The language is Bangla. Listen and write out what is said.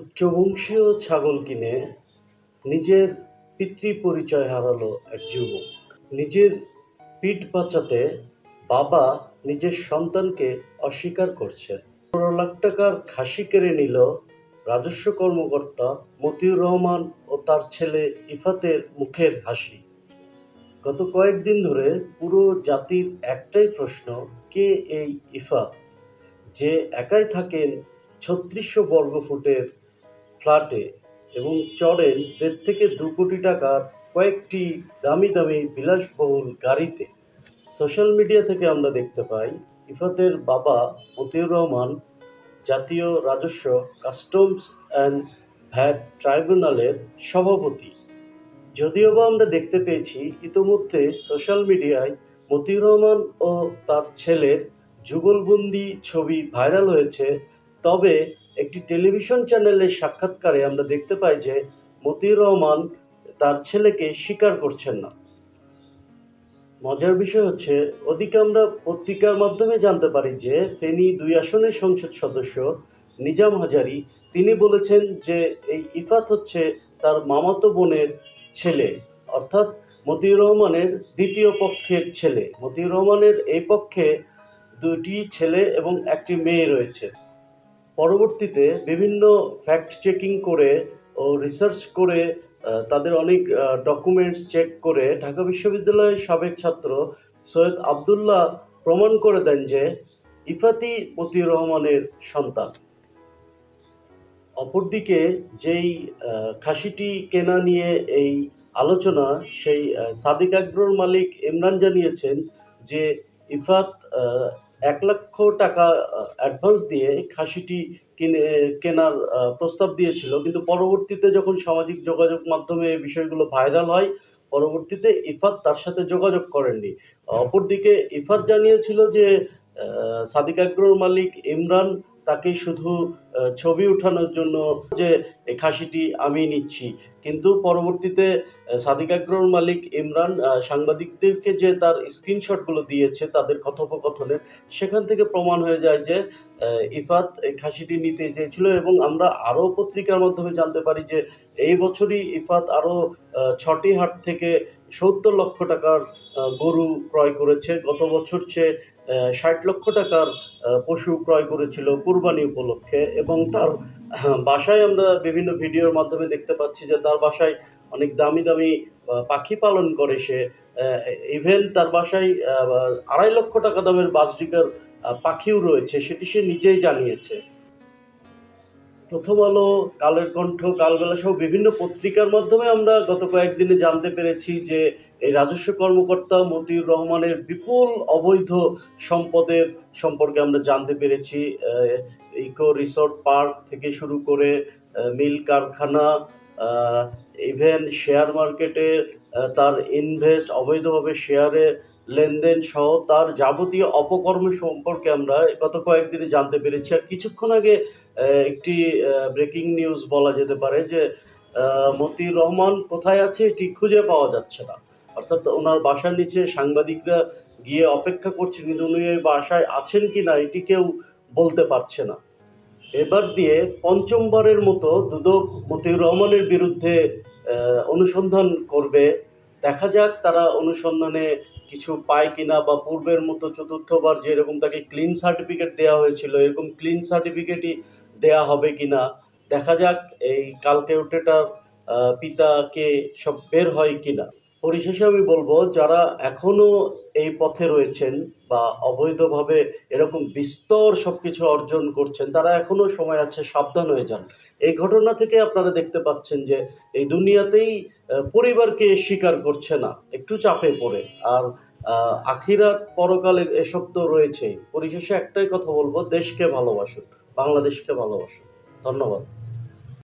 উচ্চবংশীয় ছাগল কিনে নিজের পিতৃ পরিচয় হারালো এক যুবক। নিজের পিঠ বাঁচাতে বাবা নিজের সন্তানকে অস্বীকার করছে পনেরো লাখ টাকার খাসি কেড়ে নিল রাজস্ব কর্মকর্তা মতিউর রহমান ও তার ছেলে ইফাতের মুখের হাসি। গত কয়েকদিন ধরে পুরো জাতির একটাই প্রশ্ন, কে এই ইফাত? যে একাই থাকেন ছত্রিশশো বর্গফুটের ফ্ল্যাটে এবং চড়েন দেড় থেকে দু কোটি টাকার কয়েকটি দামি দামি বিলাসবহুল গাড়িতে। সোশ্যাল মিডিয়া থেকে আমরা দেখতে পাই, ইফাতের বাবা মতিউর রহমান জাতীয় রাজস্ব, কাস্টমস অ্যান্ড ভ্যাট ট্রাইব্যুনালের সভাপতি। যদিও বা আমরা দেখতে পেয়েছি, ইতোমধ্যে সোশ্যাল মিডিয়ায় মতিউর রহমান ও তার ছেলের যুগলবন্দি ছবি ভাইরাল হয়েছে, তবে একটি টেলিভিশন চ্যানেলের সাক্ষাৎকারে আমরা দেখতে পাই যে মতিউর রহমান তার ছেলেকে স্বীকার করছেন না। মজার বিষয় হচ্ছে, ওদিকে আমরা পত্রিকার মাধ্যমে জানতে পারি যে ফেনী দুই আসনের সংসদ সদস্য নিজাম হাজারি, তিনি বলেছেন যে এই ইফাত হচ্ছে তার মামাতো বোনের ছেলে, অর্থাৎ মতিউর রহমানের দ্বিতীয় পক্ষের ছেলে। মতিউর রহমানের এই পক্ষে দুটি ছেলে এবং একটি মেয়ে রয়েছে। পরবর্তীতে বিভিন্ন ফ্যাক্ট চেকিং করে ও রিসার্চ করে তাদের অনেক ডকুমেন্টস চেক করে ঢাকা বিশ্ববিদ্যালয়ের সাবেক ছাত্র সৈয়দ আবদুল্লাহ প্রমাণ করে দেন যে ইফাতি মতিউর রহমানের সন্তান। অপরদিকে যেই খাসিটি কেনা নিয়ে এই আলোচনা, সেই সাদিক আগ্রর মালিক ইমরান জানিয়েছেন যে ইফাত এক লক্ষ টাকা অ্যাডভান্স দিয়ে খাসিটি কিনে, কেনার প্রস্তাব দিয়েছিল। কিন্তু পরবর্তীতে যখন সামাজিক যোগাযোগ মাধ্যমে এই বিষয়গুলো ভাইরাল হয়, পরবর্তীতে ইফাত তার সাথে যোগাযোগ করেননি। অপরদিকে ইফাত জানিয়েছিল যে সাদিক আগ্রহ মালিক ইমরান তাকে শুধু ছবি ওঠানোর জন্য যে খাসিটি আমি নিচ্ছি। কিন্তু পরবর্তীতে সাদিক আগ্রর মালিক ইমরান সাংবাদিকদেরকে যে তার স্ক্রিনশটগুলো দিয়েছে তাদের কথোপকথনের, সেখান থেকে প্রমাণ হয়ে যায় যে ইফাত খাসিটি নিতে চেয়েছিল এবং আমরা আরও পত্রিকার মাধ্যমে জানতে পারি যে, এই বছরই ইফাত আরও ছটি হাট থেকে সত্তর লক্ষ টাকার গরু ক্রয় করেছে। গত বছর সে ষাট লক্ষ টাকার পশু ক্রয় করেছিল কুরবানি উপলক্ষে এবং তার বাসায় আমরা বিভিন্ন ভিডিওর মাধ্যমে দেখতে পাচ্ছি যে তার বাসায় অনেক দামি দামি পাখি পালন করে সে। ইভেন তার বাসায় আড়াই লক্ষ টাকা দামের বাজরিকার পাখিও রয়েছে, সেটি সে নিজেই জানিয়েছে। প্রথম আলো, কালের কণ্ঠ কালবেলা সহ বিভিন্ন পত্রিকার মাধ্যমে আমরা গত কয়েকদিনে জানতে পেরেছি যে এই রাজস্ব কর্মকর্তা মতিউর রহমানের বিপুল অবৈধ সম্পদের সম্পর্কে আমরা জানতে পেরেছি। ইকো রিসোর্ট পার্ক থেকে শুরু করে মিল কারখানা ইভেন শেয়ার মার্কেটে তার ইনভেস্ট, অবৈধভাবে শেয়ারে লেনদেন সহ তার যাবতীয় অপকর্ম সম্পর্কে আমরা গত কয়েকদিনে জানতে পেরেছি। আর কিছুক্ষণ আগে একটি ব্রেকিং নিউজ বলা যেতে পারে যে মতিউর রহমান কোথায় আছে এটি খুঁজে পাওয়া যাচ্ছে না। অর্থাৎ ওনার বাসার নিচে সাংবাদিকরা গিয়ে অপেক্ষা করছেন কিন্তু উনি ওই বাসায় আছেন কি না এটি কেউ বলতে পারছে না। এবার দিয়ে পঞ্চমবারের মতো দুদক মতিউর রহমানের বিরুদ্ধে অনুসন্ধান করবে। দেখা যাক তারা অনুসন্ধানে কিছু পায় কিনা বা পূর্বের মতো চতুর্থবার যেরকম তাকে ক্লিন সার্টিফিকেট দেওয়া হয়েছিল, এরকম ক্লিন সার্টিফিকেটই দেয়া হবে কিনা। দেখা যাক এই কালকেউটেটার পিতাকে সব বের হয় কিনা। পরিশেষে আমি বলব, যারা এখনও এই পথে রয়েছেন বা অবৈধভাবে এরকম বিস্তর সবকিছু অর্জন করছেন, তারা এখনও সময় আছে, সাবধান হয়ে যান। এই ঘটনা থেকে আপনারা দেখতে পাচ্ছেন যে, এই দুনিয়াতেই পরিবারকে স্বীকার করছে না, একটু চাপে পড়ে। আর আখিরাত পরকালে এসব তো রয়েছেই। পরিশেষে একটাই কথা বলব, দেশকে ভালোবাসুন। বাংলাদেশকে ভালোবাসো। ধন্যবাদ।